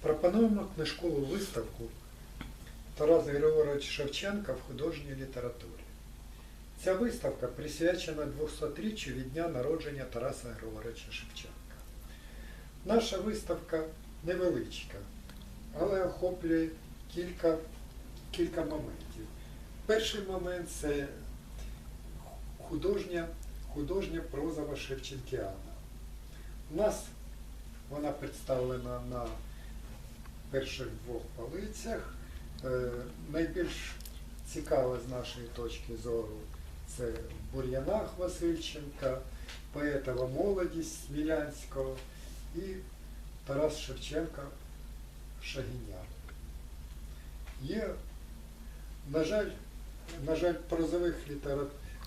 Пропонуємо книжкову виставку Тараса Григоровича Шевченка в художній літературі. Ця виставка присвячена 200-річчю від дня народження Тараса Григоровича Шевченка. Наша виставка невеличка, але охоплює кілька, кілька моментів. Перший момент це художня, художня прозова Шевченкіана. У нас вона представлена на перших двох полицях. Е, Найбільш цікаве з нашої точки зору це в Бур'янах Васильченка, поетова молодість Смілянського і Тарас Шевченка Шагіняр. Є, на жаль, на жаль, прозових літера...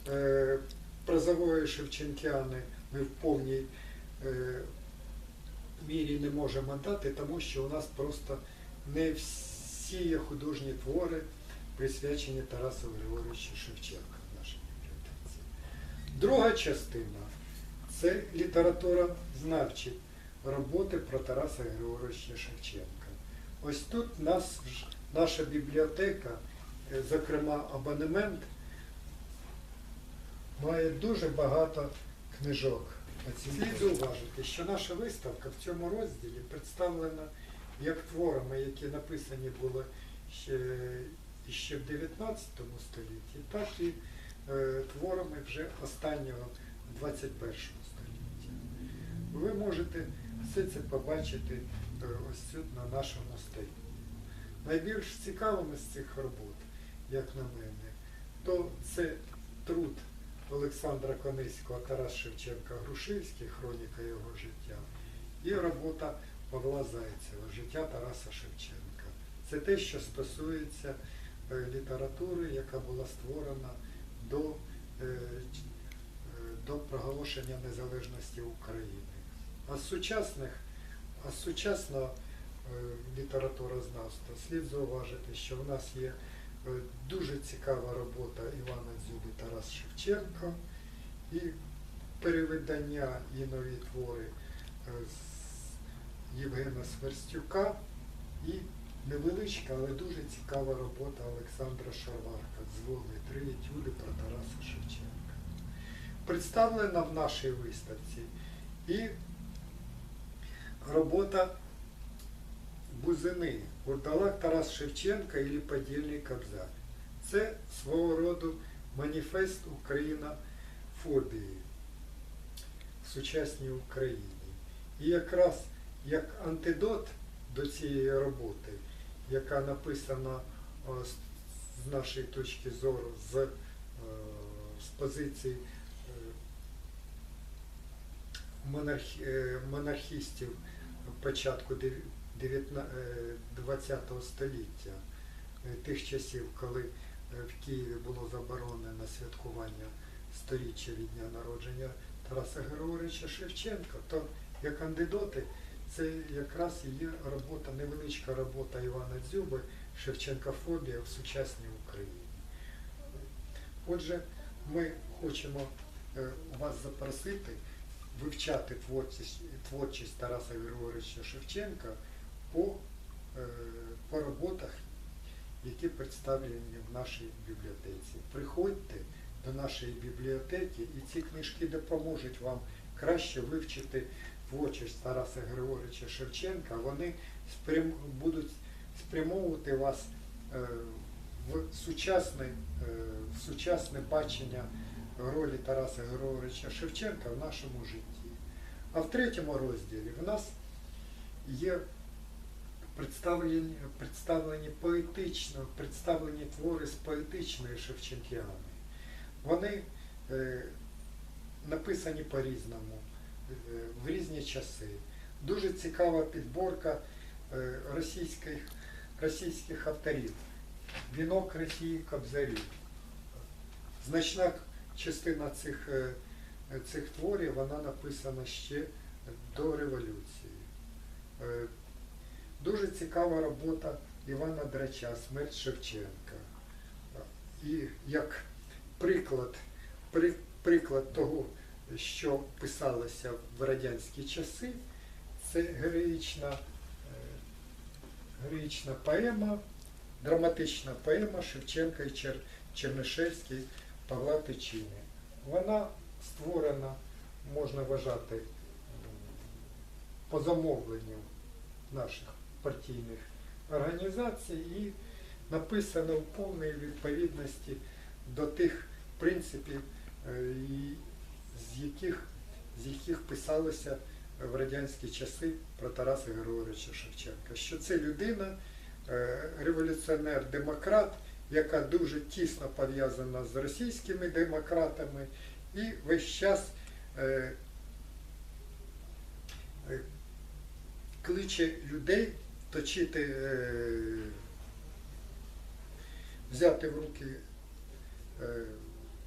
е, прозової Шевченкіани ми в повній е, мірі не можемо дати, тому що у нас просто не всі художні твори, присвячені Тарасу Григоровичу Шевченка в нашій бібліотеці. Друга частина це література знавчі роботи про Тараса Григоровича Шевченка. Ось тут нас, наша бібліотека, е, зокрема абонемент, має дуже багато книжок. Слід зауважити, що наша виставка в цьому розділі представлена як творами, які написані були ще, ще в 19 столітті, так і е, творами вже останнього 21 століття. Ви можете все це побачити е, ось тут на нашому столі. Найбільш цікавими з цих робот, як на мене, то це труд Олександра Кониського, Тарас Шевченка, Грушевський, хроніка його життя, і робота Павла Зайцева, життя Тараса Шевченка. Це те, що стосується е, літератури, яка була створена до, е, е, до проголошення незалежності України. А з сучасних, а з літературознавства слід зауважити, що в нас є дуже цікава робота Івана Дзюби Тарас Шевченко. І перевидання і нові твори е, з Євгена Сверстюка. І невеличка, але дуже цікава робота Олександра Шарварка «Дзвони три етюди про Тараса Шевченка. Представлена в нашій виставці. І робота Бузини, Урдалак Тарас Шевченка і Подільний Кобзар. Це свого роду маніфест Україна фобії в сучасній Україні. І якраз як антидот до цієї роботи, яка написана з, з нашої точки зору, з, е, з позиції е, е, монархістів початку ХХ століття, е, тих часів, коли е, в Києві було заборонено святкування сторіччя від дня народження Тараса Григоровича Шевченка, то як антидоти це якраз є робота, невеличка робота Івана Дзюби Шевченкофобія в сучасній Україні. Отже, ми хочемо е, вас запросити вивчати творчість, творчість Тараса Григоровича Шевченка по, е, по роботах, які представлені в нашій бібліотеці. Приходьте до нашої бібліотеки і ці книжки допоможуть вам краще вивчити творчість Тараса Григоровича Шевченка. Вони спрям, будуть спрямовувати вас е, в сучасне, е, в сучасне бачення ролі Тараса Григоровича Шевченка в нашому житті. А в третьому розділі в нас є представлені, представлені поетично, представлені твори з поетичної Шевченкіани. Вони е, написані по-різному, е, в різні часи. Дуже цікава підборка е, російських, російських авторів. Вінок Росії Кобзарів. Значна частина цих, е, цих творів вона написана ще до революції. Дуже цікава робота Івана Драча Смерть Шевченка. І як приклад, при, приклад того, що писалося в радянські часи, це героїчна, е, героїчна поема, драматична поема Шевченка і Чер... Чернишевський Павла Тичини. Вона створена, можна вважати, по замовленню наших партійних організацій і написана в повній відповідності до тих принципів, е, з яких, з яких писалося в радянські часи про Тараса Григоровича Шевченка. Що це людина, е, революціонер-демократ, яка дуже тісно пов'язана з російськими демократами і весь час е, кличе людей точити, е, взяти в руки е,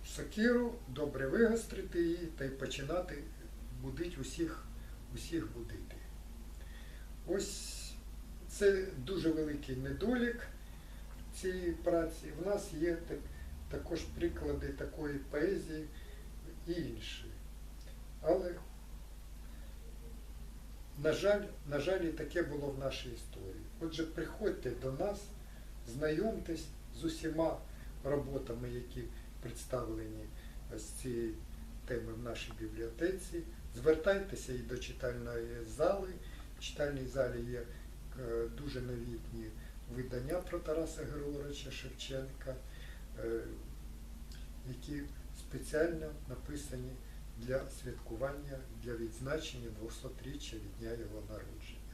сокиру, добре вигострити її та й починати будить усіх, усіх будити. Ось це дуже великий недолік цієї праці. В нас є так- також приклади такої поезії і інші. Але, на жаль, на жаль, і таке було в нашій історії. Отже, приходьте до нас, знайомтесь з усіма роботами, які представлені з цієї теми в нашій бібліотеці. Звертайтеся і до читальної зали. В читальній залі є е, дуже новітні видання про Тараса Григоровича Шевченка, е, які спеціально написані для святкування, для відзначення 200-річчя від дня його народження.